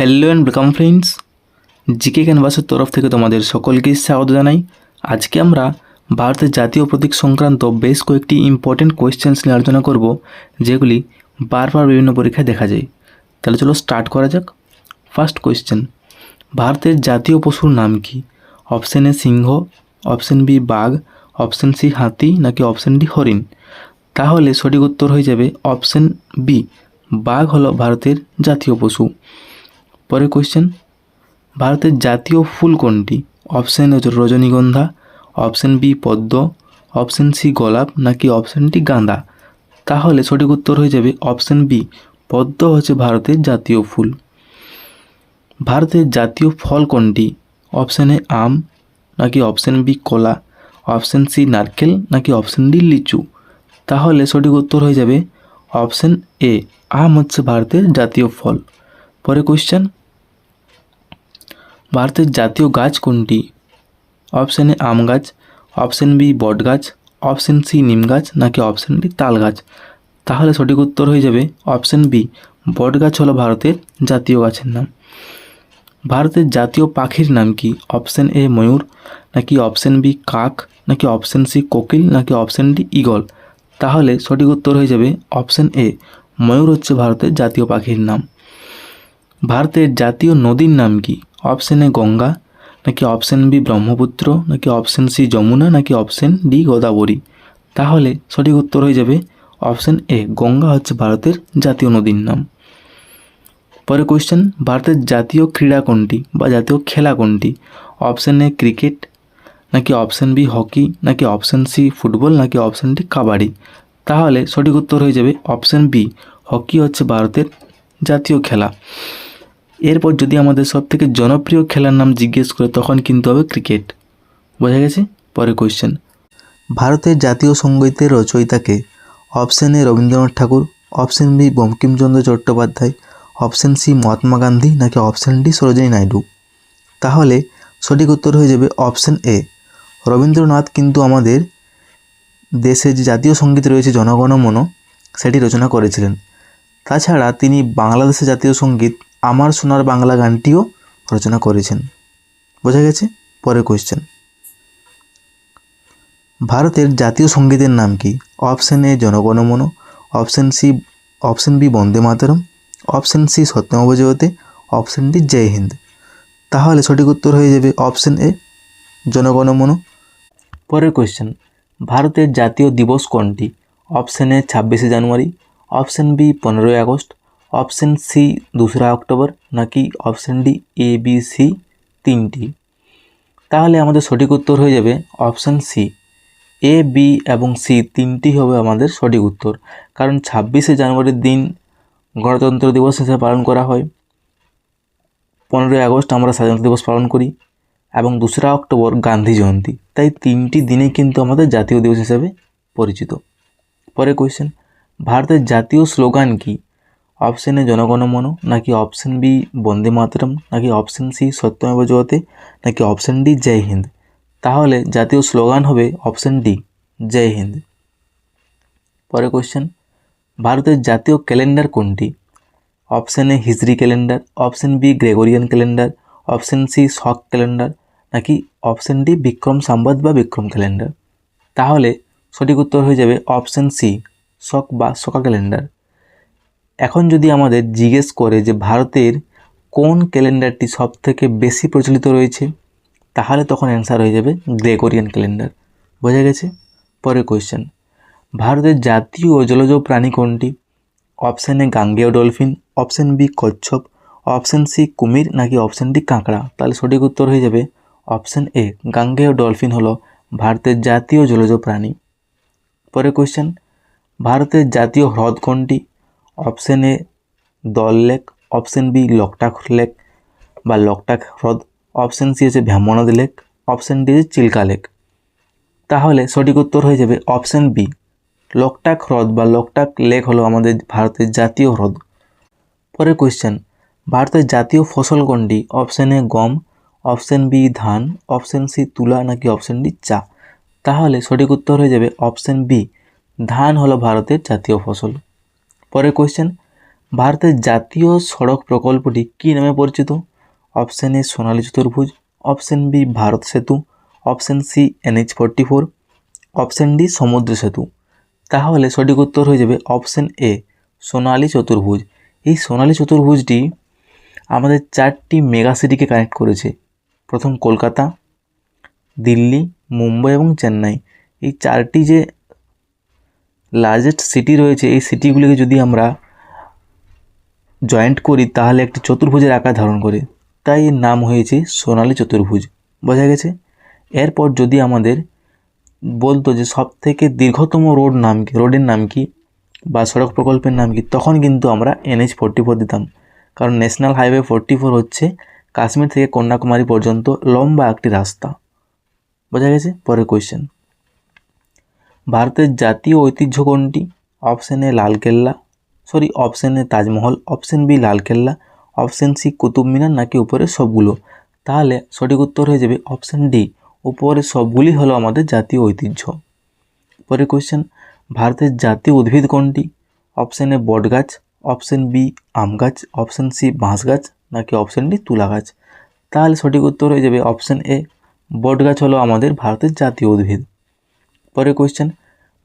Hello and welcome friends GK ক্যানভাসের তরফ থেকে তোমাদের সকলকে স্বাগত জানাই। আজকে আমরা ভারতের জাতীয় প্রতীক সংক্রান্ত বেশ কয়েকটি ইম্পর্টেন্ট কোয়েশ্চেন্স নিয়ে আলোচনা করব, যেগুলি বারবার বিভিন্ন পরীক্ষায় দেখা যায়। তাহলে চলো স্টার্ট করা যাক। ফার্স্ট কোয়েশ্চেন ভারতের জাতীয় পশুর নাম কি? অপশন এ সিংহ অপশন বি বাঘ অপশন সি হাতি, নাকি অপশন ডি হরিণ? তাহলে সঠিক উত্তর হয়ে যাবে অপশন বি বাঘ হলো ভারতের জাতীয় পশু। পরের কোয়েশ্চেন ভারতের জাতীয় ফুল কোনটি? অপশান হচ্ছে রজনীগন্ধা অপশন বি পদ্ম অপশন সি গোলাপ, নাকি অপশন ডি গাঁদা? তাহলে সঠিক উত্তর হয়ে যাবে অপশান বি পদ্ম হচ্ছে ভারতের জাতীয় ফুল। ভারতের জাতীয় ফল কোনটি? অপশানে আম, নাকি অপশান বি কলা অপশন সি নারকেল, নাকি অপশান ডি লিচু? তাহলে সঠিক উত্তর হয়ে যাবে অপশান এ আম হচ্ছে ভারতের জাতীয় ফল। পরে কোয়েশ্চেন ভারতের জাতীয় গাছ কোনটি? অপশন আম গাছ, অপশন বি বট গাছ, অপশন সি নিম গাছ, নাকি অপশন ডি তাল গাছ? তাহলে সঠিক উত্তর হয়ে যাবে অপশন বি, বট গাছ হলো ভারতের জাতীয় গাছের নাম। ভারতের জাতীয় পাখির নাম কি? অপশন এ ময়ূর, নাকি অপশন বি কাক, নাকি অপশন সি কোকিল, নাকি অপশন ডি ঈগল তাহলে সঠিক উত্তর হয়ে যাবে অপশন এ, ময়ূর হচ্ছে ভারতের জাতীয় পাখির নাম। ভারতের জাতীয় নদীর নাম কি? অপশন এ গঙ্গা, নাকি অপশন বি ব্রহ্মপুত্র, নাকি অপশন সি যমুনা, নাকি অপশন ডি গোদাবরী? তাহলে সঠিক উত্তর হয়ে যাবে অপশন এ, গঙ্গা হচ্ছে ভারতের জাতীয় নদীর নাম। পরে কোয়েশ্চেন ভারতের জাতীয় ক্রীড়া কোনটি বা জাতীয় খেলা কোনটি? অপশন এ ক্রিকেট, নাকি অপশন বি হকি, নাকি অপশন সি ফুটবল, নাকি অপশন ডি কাবাডি? তাহলে সঠিক উত্তর হয়ে যাবে অপশন বি, হকি হচ্ছে ভারতের জাতীয় খেলা। এরপর যদি আমাদের সবথেকে জনপ্রিয় খেলার নাম জিজ্ঞেস করে, তখন কিন্তু হবে ক্রিকেট। বোঝা গেছে? পরে কোয়েশ্চেন ভারতের জাতীয় সঙ্গীতের রচয়িতাকে option A Rabindranath Thakur option B Bankimchandra Chattopadhyay option C Mahatma Gandhi, নাকি অপশন ডি সরোজিনী নাইডু? তাহলে সঠিক উত্তর হয়ে যাবে অপশন এ রবীন্দ্রনাথ কিন্তু আমাদের দেশের যে জাতীয় সংগীত রয়েছে জনগণমন সেটি রচনা করেছিলেন। তাছাড়া তিনি বাংলাদেশের জাতীয় সংগীত আমার সোনার বাংলা গানটিও রচনা করেছেন। বোঝা গেছে? পরের কোয়েশ্চেন ভারতের জাতীয় সঙ্গীতের নাম কি? Option A Janaganamana, option C, option B Bande Mataram, option C সত্যম জগতে অপশন ডি জয় হিন্দ। তাহলে সঠিক উত্তর হয়ে যাবে অপশন এ, জনগণমন। পরের কোয়েশ্চেন ভারতের জাতীয় দিবস কোনটি? অপশন এ ছাব্বিশে জানুয়ারি, অপশন বি পনেরোই আগস্ট অপশন সি, দোসরা অক্টোবর, নাকি option D, A, B, C, তিনটি? তাহলে আমাদের সঠিক উত্তর হয়ে যাবে অপশন সি। এ, বি এবং সি তিনটি হবে আমাদের সঠিক উত্তর। কারণ ছাব্বিশে জানুয়ারির দিন গণতন্ত্র দিবস হিসেবে পালন করা হয়। পনেরোই আগস্ট আমরা স্বাধীনতা দিবস পালন করি। এবং দোসরা অক্টোবর গান্ধী জয়ন্তী। তাই তিনটি দিনে কিন্তু আমাদের জাতীয় দিবস হিসেবে পরিচিত। পরে কোয়েশ্চেন ভারতের জাতীয় স্লোগান কি? অপশন এ জনগণমন নাকি অপশন বি বন্দে মাতরম নাকি অপশন সি সত্যমেব জয়তে নাকি অপশন ডি জয় হিন্দ তাহলে জাতীয় স্লোগান হবে অপশন ডি জয় হিন্দ পরে কোশ্চেন ভারতের জাতীয় ক্যালেন্ডার কোনটি option A Hijri calendar option B Gregorian calendar option C Shaka calendar নাকি অপশন ডি বিক্রম সম্বাদ বা বিক্রম ক্যালেন্ডার তাহলে সঠিক উত্তর হয়ে যাবে অপশন সি শক বা শকা ক্যালেন্ডার এখন যদি আমাদের জিজ্ঞেস করে যে ভারতের কোন ক্যালেন্ডারটি সব থেকে বেশি প্রচলিত রয়েছে, তাহলে তখন অ্যান্সার হয়ে যাবে গ্রেগরিয়ান ক্যালেন্ডার। বোঝা গেছে? পরের কোয়েশ্চেন ভারতের জাতীয় ও জলজ প্রাণী কোনটি? অপশান এ গাঙ্গেয় ডলফিন অপশান বি কচ্ছপ অপশান সি কুমির, নাকি অপশান ডি কাঁকড়া? তাহলে সঠিক উত্তর হয়ে যাবে অপশান এ গাঙ্গেয় ডলফিন হলো ভারতের জাতীয় জলজ প্রাণী। পরের কোয়েশ্চেন ভারতের জাতীয় হ্রদ কোনটি? Option A Dal lake, option B Loktak lake বা লকটাক হ্রদ, অপশান সি হচ্ছে ভ্যামনদ লেক, অপশান ডি হচ্ছে চিল্কা লেক। তাহলে সঠিক উত্তর হয়ে যাবে অপশান বি। লকটাক হ্রদ বা লকটাক লেক হলো আমাদের ভারতের জাতীয় হ্রদ। পরের কোয়েশ্চেন ভারতের জাতীয় ফসল কোনটি? অপশান এ গম, অপশান বি ধান, অপশান সি তুলা নাকি অপশান ডি চা? তাহলে সঠিক উত্তর হয়ে যাবে অপশান বি। ধান হলো ভারতের জাতীয় ফসল। পরের কোয়েশ্চেন ভারতের জাতীয় সড়ক প্রকল্পটি কী নামে পরিচিত? অপশান এ সোনালী চতুর্ভুজ। Option B Bharat Setu. Option C NH forty four option D Samudra Setu. তাহলে সঠিক উত্তর হয়ে যাবে অপশান এ সোনালী চতুর্ভুজ। এই সোনালী চতুর্ভুজটি আমাদের চারটি মেগা সিটিকে কানেক্ট করেছে। প্রথম কলকাতা, দিল্লি, মুম্বাই এবং চেন্নাই। এই চারটি যে লার্জেস্ট সিটি রয়েছে, এই সিটিগুলিকে যদি আমরা জয়েন্ট করি, তাহলে একটি চতুর্ভুজের আকার ধারণ করে। তাই এর নাম হয়েছে সোনালী চতুর্ভুজ। বোঝা গেছে? এরপর যদি আমাদের বলতো যে সব থেকে দীর্ঘতম রোড নাম কি, রোডের নাম কি বা সড়ক প্রকল্পের নাম কি, তখন কিন্তু আমরা এনএইচ ফোরটি ফোর দিতাম। কারণ ন্যাশনাল হাইওয়ে ফোরটি ফোর হচ্ছে কাশ্মীর থেকে কন্যাকুমারী পর্যন্ত লম্বা একটি রাস্তা। বোঝা গেছে? পরের কোয়েশ্চেন ভারতের জাতীয় ঐতিহ্য কোনটি? Option A Lalkella. Sorry option A Tajmahal. Option B Lalkella. Option C Qutub Minar, নাকি উপরে সবগুলো? তাহলে সঠিক উত্তর হয়ে যাবে অপশান ডি। উপরে সবগুলি হলো আমাদের জাতীয় ঐতিহ্য। পরের কোয়েশ্চেন ভারতের জাতীয় উদ্ভিদ কোনটি? অপশান এ বট গাছ। অপশান বি আম গাছ। অপশান সি বাঁশ গাছ, নাকি অপশান ডি তুলা গাছ? তাহলে সঠিক উত্তর হয়ে যাবে অপশান এ। বট গাছ হলো আমাদের ভারতের জাতীয় উদ্ভিদ। পরের কোয়েশ্চেন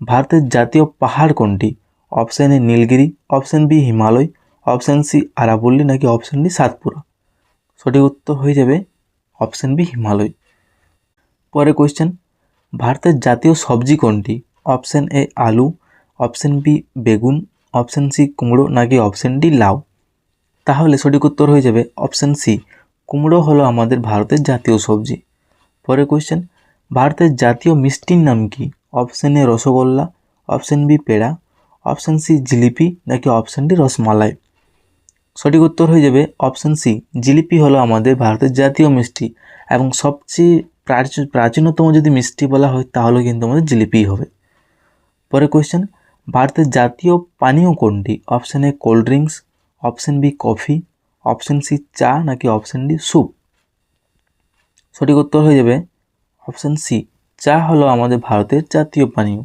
ভারতের জাতীয় পাহাড় কোনটি? Option A Nilgiri option B Himalaya option C আরাবল্লী, নাকি অপশান ডি সাতপুরা? সঠিক উত্তর হয়ে যাবে অপশান বি হিমালয়। পরের কোয়েশ্চেন ভারতের জাতীয় সবজি কোনটি? অপশান এ আলু অপশান বি বেগুন অপশান সি কুমড়ো, নাকি অপশান ডি লাউ? তাহলে সঠিক উত্তর হয়ে যাবে অপশান সি কুমড়ো হলো আমাদের ভারতের জাতীয় সবজি। পরের কোয়েশ্চেন ভারতের জাতীয় মিষ্টির নাম কি? Option A rasgulla, option B peda, option C jalebi নাকি অপশান ডি রসমালাই? সঠিক উত্তর হয়ে যাবে অপশান সি। জিলিপি হলো আমাদের ভারতের জাতীয় মিষ্টি এবং সবচেয়ে প্রাচীন প্রাচীনতম যদি মিষ্টি বলা হয় তাহলে কিন্তু আমাদের জিলিপি হবে। পরে কোয়েশ্চেন ভারতের জাতীয় পানীয় কোনটি? Option A cold drinks, option B coffee, option C চা নাকি অপশান ডি স্যুপ? সঠিক উত্তর হয়ে যাবে অপশান সি চা হলো আমাদের ভারতের জাতীয় পানীয়।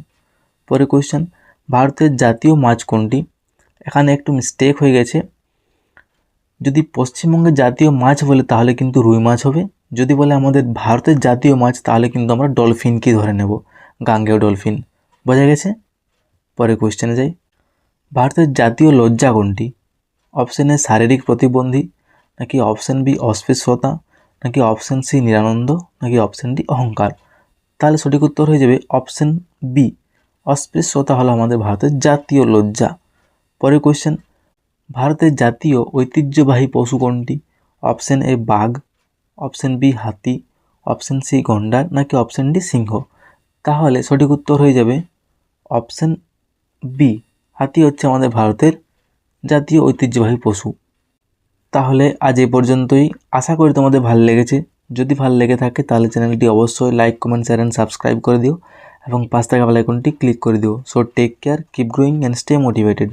পরে কোয়েশ্চেন ভারতের জাতীয় মাছ কোনটি? এখানে একটু মিস্টেক হয়ে গেছে। যদি পশ্চিমবঙ্গের জাতীয় মাছ বলে, তাহলে কিন্তু রুই মাছ হবে। যদি বলে আমাদের ভারতের জাতীয় মাছ, তাহলে কিন্তু আমরা ডলফিনকে ধরে নেব, গাঙ্গেয় ডলফিন বোঝা গেছে? পরে কোয়েশ্চেনে যাই। ভারতের জাতীয় লজ্জা কোনটি? অপশান এ শারীরিক প্রতিবন্ধী, নাকি অপশান বি অস্পৃশ্যতা? নাকি অপশান সি নিরানন্দ, নাকি অপশান ডি অহংকার? তাহলে সঠিক উত্তর হয়ে যাবে অপশান বি অস্পৃশ্যতা হলো আমাদের ভারতের জাতীয় লজ্জা। পরের কোয়েশ্চেন ভারতের জাতীয় ঐতিহ্যবাহী পশু কোনটি? অপশান এ বাঘ অপশান বি হাতি অপশান সি গন্ডার, নাকি অপশান ডি সিংহ? তাহলে সঠিক উত্তর হয়ে যাবে অপশান বি হাতি হচ্ছে আমাদের ভারতের জাতীয় ঐতিহ্যবাহী পশু। তাহলে আজ এ পর্যন্তই। আশা করি তোমাদের ভালো লেগেছে। যদি ভালো লেগে থাকে তাহলে চ্যানেলটি অবশ্যই like comment share and subscribe করে দিও। এবং পাঁচ টাকা বেলাইকনটি ক্লিক করে দিও। So take care keep growing and stay motivated